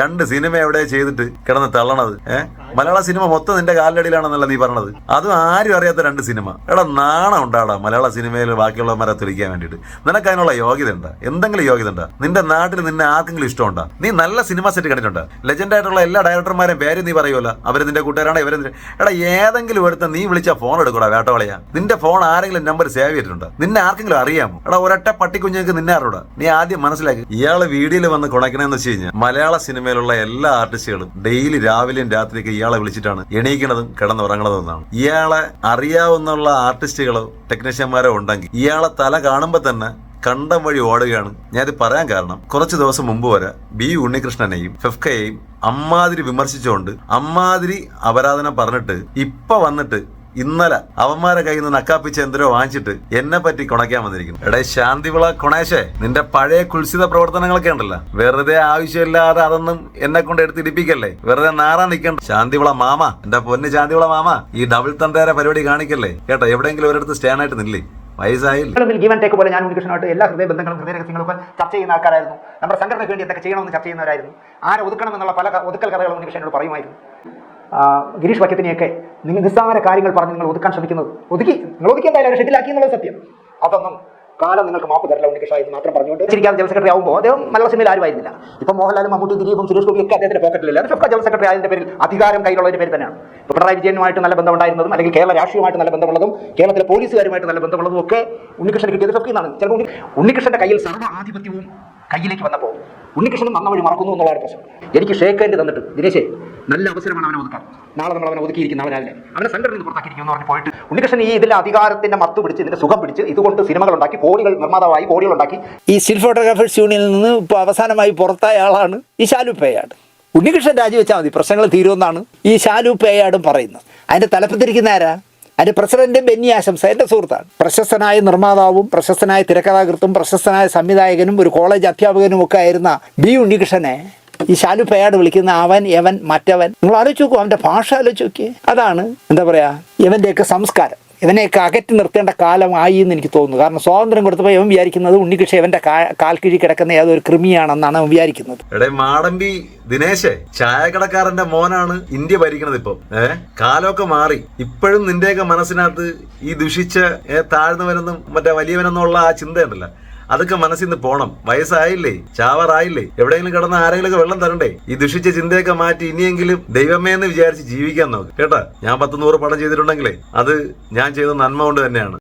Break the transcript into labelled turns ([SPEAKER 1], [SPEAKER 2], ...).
[SPEAKER 1] രണ്ട് സിനിമ എവിടെ ചെയ്തിട്ട് കിടന്ന് തള്ളണത്? ഏഹ് മലയാള സിനിമ മൊത്തം നിന്റെ കാലിലടിയിലാണെന്നല്ല നീ പറഞ്ഞത്. അതും ആരും അറിയാത്ത രണ്ട് സിനിമ. എടാ നാണം ഉണ്ടാടാ മലയാള സിനിമയിൽ ബാക്കിയുള്ളവന്മാരെ തുലിക്കാൻ വേണ്ടിയിട്ട്. നിനക്ക് അതിനുള്ള യോഗ്യത ഉണ്ടാ എന്തെങ്കിലും യോഗ്യത ഉണ്ടാ നിന്റെ നാട്ടിൽ നിന്നെ ആർക്കെങ്കിലും ഇഷ്ടമുണ്ടാ? നീ നല്ല സിനിമ സെറ്റ് കണ്ടിട്ടുണ്ട്? ലെജൻഡ് ആയിട്ടുള്ള എല്ലാ ഡയറക്ടർമാരെയും പേര് നീ പറയുമല്ലോ അവർ നിന്റെ കൂട്ടുകാരാണ്? ഇവരെ എടാ ഏതെങ്കിലും ഒരുത്ത നീ വിളിച്ച ഫോൺ എടുക്കൂടാ വേട്ടവളയാ. നിന്റെ ഫോൺ ആരെങ്കിലും നമ്പർ സേവ് ചെയ്തിട്ടുണ്ട്? നിന്നെ ആർക്കെങ്കിലും അറിയാമോ? എടാ ഒരൊറ്റ പട്ടിക്കുഞ്ഞുങ്ങൾക്ക് നിന്നെ അറിയൂടാ നീ ആദ്യം മനസ്സിലാക്കി. ഇയാൾ വീഡിയോയിൽ വന്ന് കുണക്കണമെന്ന് വെച്ച് കഴിഞ്ഞാൽ മലയാള സിനിമയിലുള്ള എല്ലാ ആർട്ടിസ്റ്റുകളും ഡെയിലി രാവിലെയും രാത്രിയൊക്കെ ഇയാളെ വിളിച്ചിട്ടാണ് എണീക്കണതും കിടന്നുറങ്ങണതും എന്നാണ്. ഇയാളെ അറിയാവുന്നുള്ള ആർട്ടിസ്റ്റുകളോ ടെക്നീഷ്യന്മാരോ ഉണ്ടെങ്കിൽ ഇയാളെ തല കാണുമ്പോൾ തന്നെ കണ്ടം വഴി ഓടുകയാണ് ഞാനിത് പറയാൻ കാരണം. കുറച്ച് ദിവസം മുമ്പ് വരെ ബി ഉണ്ണികൃഷ്ണനെയും ഫെഫ്കയെയും അമ്മാതിരി വിമർശിച്ചുകൊണ്ട് അമ്മാതിരി അപരാധനം പറഞ്ഞിട്ട് ഇപ്പൊ വന്നിട്ട് ഇന്നലെ അവന്മാരെ കയ്യിൽ നിന്ന് നക്കാപ്പിച്ച് എന്തരോ വാങ്ങിച്ചിട്ട് എന്നെ പറ്റി കുണയ്ക്കാൻ വന്നിരിക്കുന്നു. എടേ ശാന്തിവിള കൊണേശേ നിന്റെ പഴയ കുൽസിത പ്രവർത്തനങ്ങളൊക്കെ ഉണ്ടല്ലോ. വെറുതെ ആവശ്യമില്ലാതെ അതൊന്നും എന്നെ കൊണ്ട് എടുത്ത് ഇടിപ്പിക്കല്ലേ? വെറുതെ നാറാൻ നിൽക്കണ്ട. ശാന്തിവിള മാമ എന്റെ പൊന്ന് ശാന്തിവിള മാമ ഈ ഡബിൾ തന്തേരെ പരിപാടി കാണിക്കല്ലേ? കേട്ടോ എവിടെയെങ്കിലും ഒരിടത്ത് സ്റ്റാൻഡ് ആയിട്ട് നില്ലേ. വയസ്സായില്ലേ?
[SPEAKER 2] ടേക്ക് പോലെ ഞാൻ ഉണ്ണികൃഷ്ണനായിട്ട് എല്ലാ ഹൃദയ ബന്ധങ്ങളും ഹൃദയ രഹസ്യങ്ങളും ഒക്കെ ചർച്ച ചെയ്യുന്ന ആൾക്കാരായിരുന്നു. നമ്മുടെ സംഘടനയ്ക്ക് വേണ്ടി എന്തൊക്കെ ചെയ്യണമെന്ന് ചർച്ച ചെയ്യുന്നവരായിരുന്നു. ആരെ ഒതുക്കണം എന്നുള്ള പല ഒതുക്കൽ കഥകളും ഉണ്ണികൃഷ്ണനോട് പറയുമായിരുന്നു. ഗിരീഷ് വക്കത്തിനെയൊക്കെ നിങ്ങൾ നിസ്സാര കാര്യങ്ങൾ പറഞ്ഞ് നിങ്ങൾ ഒതുക്കാൻ ശ്രമിക്കുന്നത്. ഒതുക്കി. നിങ്ങൾ ഒതുക്കി എന്തായാലും ഷെഡിലാക്കി എന്നുള്ളത് സത്യം. അതൊന്നും കാലം നിങ്ങൾക്ക് മാപ്പ് തരില്ല ഉണ്ണികൃഷ്ണ എന്ന് മാത്രം പറഞ്ഞുകൊണ്ട്. ചിരിക്കാതെ ജനറൽ സെക്രട്ടറി ആകുമ്പോൾ അദ്ദേഹം മലയാള സിനിമയിൽ ആരുമായിരുന്നില്ല ഇപ്പം മോഹൻലാലും മമ്മൂട്ടി ദിലീപും സുരേഷ് ഗോപി ഒക്കെ അദ്ദേഹത്തിന്റെ പോക്കറ്റിലില്ല? അത് ഫെഫ്ക ജനറൽ സെക്രട്ടറി ആയതിന്റെ പേരിൽ അധികാരം കയ്യിലുള്ളതിന്റെ പേര് തന്നെയാണ്. ഇപ്പോൾ പിണറായി വിജയനുമായിട്ട് നല്ല ബന്ധമുണ്ടായിരുന്നതും അല്ലെങ്കിൽ കേരള രാഷ്ട്രീയമായിട്ട് നല്ല ബന്ധമുള്ളതും കേരളത്തിലെ പോലീസുകാരുമായിട്ട് നല്ല ബന്ധമുള്ളതും ഒക്കെ ഉണ്ണികൃഷ്ണൻ കിട്ടിയത് ഫെഫ്കയിൽ നിന്നാണ് ചിലപ്പോൾ ഉണ്ണികൃഷ്ണന്റെ കയ്യിൽ സർവ ആധിപത്യവും കയ്യിലേക്ക് വന്നപ്പോൾ ഉണ്ണികൃഷ്ണൻ വന്ന വഴി മറക്കുന്നു എന്നുള്ളതാണ് പ്രശ്നം. എനിക്ക് ഹാൻഡ് തന്നിട്ട് ദിനേശേ നല്ല അവസരമാണ് അവനെ ഒതുക്കാൻ. നാളെ നമ്മൾ അവനെ ഒതുക്കിയിരിക്കും നാളെ രാവിലെ. അവനെ നിന്ന് പുറത്താക്കിയിരിക്കും എന്ന് പറഞ്ഞ് പോയിട്ട് ഉണ്ണികൃഷ്ണൻ ഈ ഇതിലെ അധികാരത്തിന്റെ മത്ത് പിടിച്ച് ഇതിന്റെ സുഖം പിടിച്ച് ഇതുകൊണ്ട് സിനിമകൾ ഉണ്ടാക്കി കോടികൾ നിർമ്മാതാവായി കോടികൾ ഉണ്ടാക്കി.
[SPEAKER 3] ഈ സ്റ്റിൽ ഫോട്ടോഗ്രാഫേഴ്സ് യൂണിയനിൽ നിന്ന് ഇപ്പോൾ അവസാനമായി പുറത്തായ ആളാണ് ഈ ശാലു പേയാട്. ഉണ്ണികൃഷ്ണൻ രാജിവെച്ചാൽ മതി പ്രശ്നങ്ങൾ തീരുമെന്നാണ് ഈ ശാലു പേയാടും പറയുന്നത്. അതിന്റെ തലപ്പത്തിരിക്കുന്ന ആരാ? അതിന്റെ പ്രസിഡന്റും ബെന്നി ആശംസ എന്റെ സുഹൃത്താണ്. പ്രശസ്തനായ നിർമ്മാതാവും പ്രശസ്തനായ തിരക്കഥാകൃത്തും പ്രശസ്തനായ സംവിധായകനും ഒരു കോളേജ് അധ്യാപകനും ഒക്കെ ആയിരുന്ന ബി ഉണ്ണികൃഷ്ണനെ ഈ ശാലു പേയാട് വിളിക്കുന്ന അവൻ യവൻ മറ്റവൻ നിങ്ങൾ ആലോചിച്ച് നോക്കൂ അവന്റെ ഭാഷ ആലോചിച്ച് നോക്കിയേ. അതാണ് എന്താ പറയാ ഇവന്റെയൊക്കെ സംസ്കാരം. ഇവനെയൊക്കെ അകറ്റി നിർത്തേണ്ട കാലമായി എന്ന് എനിക്ക് തോന്നുന്നു. കാരണം സ്വാതന്ത്ര്യം കൊടുത്തപ്പോൾ ഇവൻ വിചാരിക്കുന്നത് ഉണ്ണികൃഷ്ണ ഇവന്റെ കാൽ കീഴിൽ കിടക്കുന്ന ഏതൊരു കൃമിയാണെന്നാണ് അവൻ വിചാരിക്കുന്നത്.
[SPEAKER 1] എടേ മാടമ്പി ദിനേശേ ചായക്കടക്കാരന്റെ മോനാണ് ഇന്ത്യ ഭരിക്കണത് ഇപ്പം. ഏഹ് കാലമൊക്കെ മാറി. ഇപ്പോഴും നിന്റെയൊക്കെ മനസ്സിനകത്ത് ഈ ദുഷിച്ച താഴ്ന്നവനെന്നും മറ്റേ വലിയവനെന്നുള്ള ആ ചിന്തയുണ്ടല്ലോ. അതൊക്കെ മനസ്സിൽ നിന്ന് പോണം. വയസ്സായില്ലേ? ചാവറായില്ലേ? എവിടെയെങ്കിലും കിടന്ന ആരെങ്കിലും വെള്ളം തരണ്ടേ? ഈ ദുഷിച്ച ചിന്തയൊക്കെ മാറ്റി ഇനിയെങ്കിലും ദൈവമേ എന്ന് വിചാരിച്ച് ജീവിക്കാൻ നോക്ക്. കേട്ടാ? ഞാൻ പത്ത് നൂറ് പടം ചെയ്തിട്ടുണ്ടെങ്കിലേ അത് ഞാൻ ചെയ്ത നന്മ കൊണ്ട് തന്നെയാണ്.